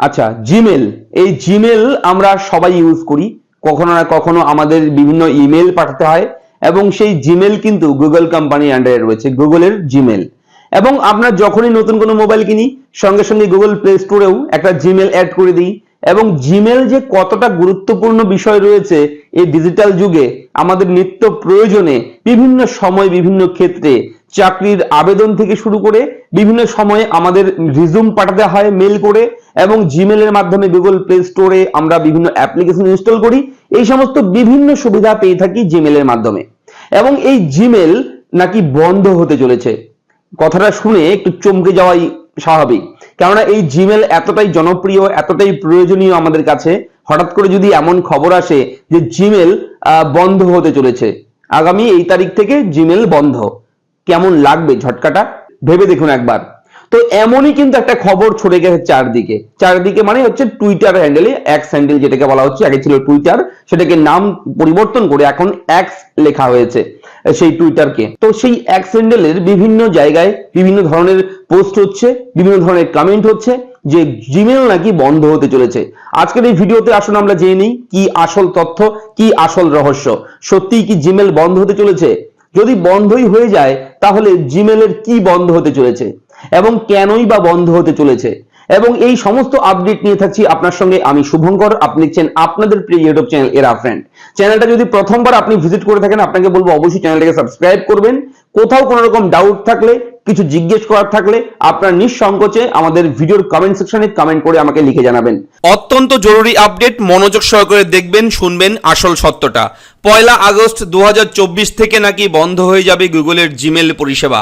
আচ্ছা জিমেল এই জিমেল আমরা সবাই ইউজ করি। কখনো না কখনো আমাদের বিভিন্ন ইমেল পাঠাতে হয় এবং সেই জিমেল কিন্তু গুগল কোম্পানির আন্ডারে রয়েছে গুগলের জিমেল এবং আমরা যখনই নতুন কোনো মোবাইল কিনি, সঙ্গে সঙ্গে গুগল প্লে স্টোরেও একটা জিমেল অ্যাড করে দিই। এবং জিমেল যে কতটা গুরুত্বপূর্ণ বিষয় রয়েছে, এই ডিজিটাল যুগে আমাদের নিত্য প্রয়োজনে বিভিন্ন সময়, বিভিন্ন ক্ষেত্রে চাকরির আবেদন থেকে শুরু করে বিভিন্ন সময়ে আমাদের রিজুম পাঠাতে হয় মেল করে। এবং জিমেলের মাধ্যমে গুগল প্লে স্টোরে আমরা বিভিন্ন অ্যাপ্লিকেশন ইনস্টল করি। এই সমস্ত বিভিন্ন সুবিধা পেয়ে থাকি জিমেলের মাধ্যমে। এবং এই জিমেল নাকি বন্ধ হতে চলেছে। কথাটা শুনে একটু চমকে যাওয়াই স্বাভাবিক। কেননা এই জিমেল এতটাই জনপ্রিয়, এতটাই প্রয়োজনীয় আমাদের কাছে। হঠাৎ করে যদি এমন খবর আসে যে জিমেল বন্ধ হতে চলেছে, আগামী এই তারিখ থেকে জিমেল বন্ধ। কেমন লাগবে ঝটকাটা? ভেবে দেখুন একবার। তো এমনই কিন্তু একটা খবর ছড়ে গেছে চারদিকে। চারদিকে মানে হচ্ছে টুইটার হ্যান্ডেলে এক্স হ্যান্ডেল যেটাকে বলা হচ্ছে, আগে ছিল টুইটার সেটাকে নাম পরিবর্তন করে এখন এক্স লেখা হয়েছে সেই টুইটারকে তো সেই এক্স হ্যান্ডেলের বিভিন্ন জায়গায় বিভিন্ন ধরনের পোস্ট হচ্ছে, বিভিন্ন ধরনের কমেন্ট হচ্ছে, যে জিমেল নাকি বন্ধ হতে চলেছে। আজকের এই ভিডিওতে আসুন আমরা জেনে নিই, কি আসল তথ্য, কি আসল রহস্য। সত্যিই কি জিমেল বন্ধ হতে চলেছে? যদি বন্ধই হয়ে যায়, তাহলে জিমেলের কি বন্ধ হতে চলেছে? এবং কেনই বা বন্ধ হতে চলেছে। এবং এই সমস্ত আপডেট নিয়ে থাকছি আপনার সঙ্গে আমি শুভঙ্কর। আপনি দেখছেন আপনাদের প্রিয় ইউটিউব চ্যানেল এরা ফ্রেন্ড চ্যানেলটা যদি প্রথমবার আপনি ভিজিট করে থাকেন, আপনাকে বলব অবশ্যই চ্যানেলটাকে সাবস্ক্রাইব করবেন। কোথাও কোনো রকম ডাউট থাকলে, কিছু জিজ্ঞেস করার থাকলে, আপনার নিঃসংকোচে আমাদের ভিডিওর কমেন্ট সেকশনে কমেন্ট করে আমাকে লিখে জানাবেন। অত্যন্ত জরুরি আপডেট মনোযোগ সহকারে দেখবেন, শুনবেন আসল সত্যটা। পয়লা আগস্ট দু হাজার চব্বিশ থেকে নাকি বন্ধ হয়ে যাবে গুগলের জিমেল পরিষেবা।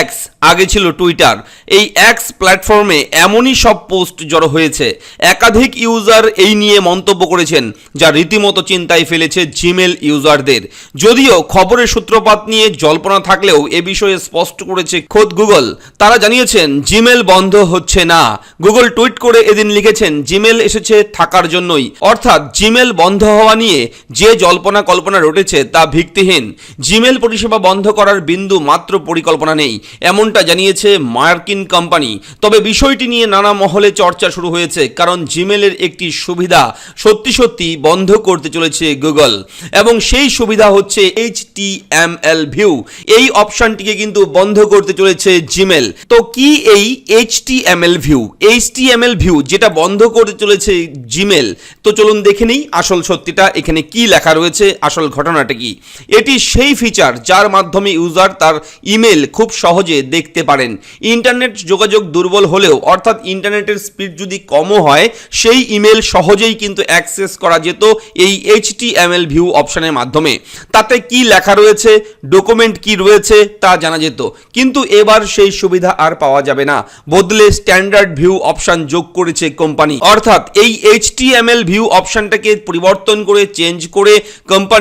এক্স আগে ছিল টুইটার এই এক্স প্ল্যাটফর্মে এমনই সব পোস্ট জড়ো হয়েছে। একাধিক ইউজার এই নিয়ে মন্তব্য করেছেন, যা রীতিমতো চিন্তায় ফেলেছে জিমেল ইউজারদের যদিও খবরের সূত্রপাত নিয়ে জল্পনা থাকলেও এ বিষয়ে স্পষ্ট করেছে খোদ গুগল। তারা জানিয়েছেন, জিমেল বন্ধ হচ্ছে না। গুগল টুইট করে এদিন লিখেছেন, জিমেল এসেছে থাকার জন্যই। অর্থাৎ জিমেল বন্ধ হওয়া নিয়ে যে জল্পনা কল্পনা রটেছে তা ভিত্তিহীন। জিমেল পরিষেবা বন্ধ করার বিন্দু মাত্র পরিকল্পনা নেই, এমনটা জানিয়েছে মার্কিন কোম্পানি। তবে বিষয়টি নিয়ে নানা মহলে চর্চা শুরু হয়েছে, কারণ জিমেলের একটি সুবিধা সত্যি সত্যি বন্ধ করতে চলেছে গুগল। এবং সেই সুবিধা হচ্ছে H T M L view. এই অপশনটিকে কিন্তু বন্ধ করতে চলেছে জিমেল। তো কি এই H T M L view? H T M L view যেটা বন্ধ করতে চলেছে জিমেল। তো চলুন দেখে নিই আসল সত্যিটা, এখানে কি লেখা রয়েছে আসল ঘটনাটা কি? এটি সেই ফিচার যার মাধ্যমে ইউজার তার ইমেল খুব সহজে দেখতে পারেন। ইন্টারনেট যোগাযোগ দুর্বল হলেও, অর্থাৎ ইন্টারনেটের স্পিড যদি কমও হয়, সেই ইমেল সহজেই কিন্তু অ্যাক্সেস করা যেত এই এইচটিএমএল ভিউ অপশনের মাধ্যমে। তাতে কি লেখা রয়েছে ডকুমেন্ট কি রয়েছে, তা জানা যেত। কিন্তু এবার সেই সুবিধা আর পাওয়া যাবে না। বদলে স্ট্যান্ডার্ড ভিউ অপশন যোগ করেছে কোম্পানি অর্থাৎ এই এইচটিএমএল ভিউ অপশনটাকে পরিবর্তন করে চেঞ্জ করে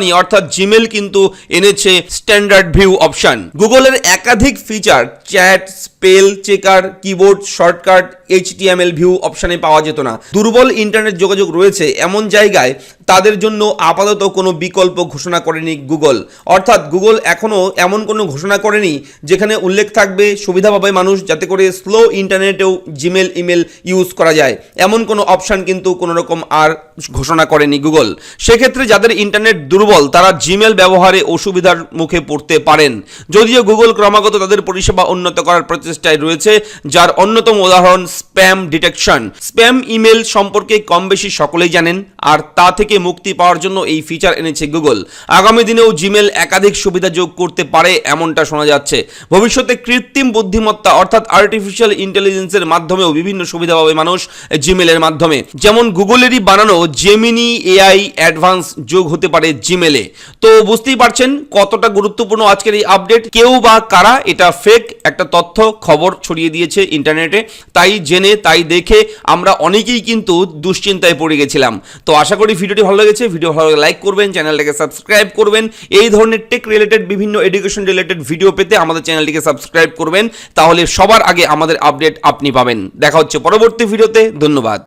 কোম্পানি অর্থাৎ জিমেল কিন্তু এনেছে স্ট্যান্ডার্ড ভিউ অপশন গুগলের একাধিক feature chat spell checker keyboard shortcut HTML view অপশানে পাওয়া যেত না। দুর্বল ইন্টারনেট যোগাযোগ রয়েছে এমন জায়গায় তাদের জন্য আপাতত কোনো বিকল্প ঘোষণা করেনি গুগল। অর্থাৎ গুগল এখনও এমন কোনো ঘোষণা করেনি যেখানে উল্লেখ থাকবে সুবিধা পাবে মানুষ যাতে করে স্লো ইন্টারনেটেও জিমেল ইমেল ইউজ করা যায়। এমন কোনো অপশান কিন্তু কোনো রকম আর ঘোষণা করেনি গুগল। সেক্ষেত্রে যাদের ইন্টারনেট দুর্বল, তারা জিমেল ব্যবহারে অসুবিধার মুখে পড়তে পারেন। যদিও গুগল ক্রমাগত তাদের পরিষেবা উন্নত করার প্রচেষ্টায় রয়েছে, যার অন্যতম উদাহরণ স্প্যাম ডিটেকশন। স্প্যাম ইমেল সম্পর্কে কম বেশি সকলেই জানেন, আর তা থেকে মুক্তি পাওয়ার জন্য এই ফিচার এনেছে গুগল আগামী দিনেও জিমেল একাধিক সুবিধা যোগ করতে পারে এমনটা শোনা যাচ্ছে। ভবিষ্যতে কৃত্রিম বুদ্ধিমত্তা অর্থাৎ আর্টিফিশিয়াল ইন্টেলিজেন্সের মাধ্যমেও বিভিন্ন সুবিধা পাবে মানুষ জিমেলের মাধ্যমে। যেমন গুগলেরই বানানো জেমিনি এআই অ্যাডভান্স যোগ হতে পারে জিমেলে তো বুঝতেই পারছেন কতটা গুরুত্বপূর্ণ আজকের এই আপডেট কেউ বা কারা এটা ফেক একটা তথ্য, খবর ছড়িয়ে দিয়েছে ইন্টারনেটে তাই জেনে, তাই দেখে আমরা অনেকেই কিন্তু দুশ্চিন্তায় পড়ে গেছিলাম। তো আশা করি ভিডিওটি ভালো লেগেছে ভিডিও ভালো লাইক করবেন চ্যানেলটাকে সাবস্ক্রাইব করবেন। এই ধরনের টেক রিলেটেড বিভিন্ন এডুকেশন রিলেটেড ভিডিও পেতে আমাদের চ্যানেলটিকে সাবস্ক্রাইব করবেন। তাহলে সবার আগে আমাদের আপডেট আপনি পাবেন। দেখা হচ্ছে পরবর্তী ভিডিওতে ধন্যবাদ।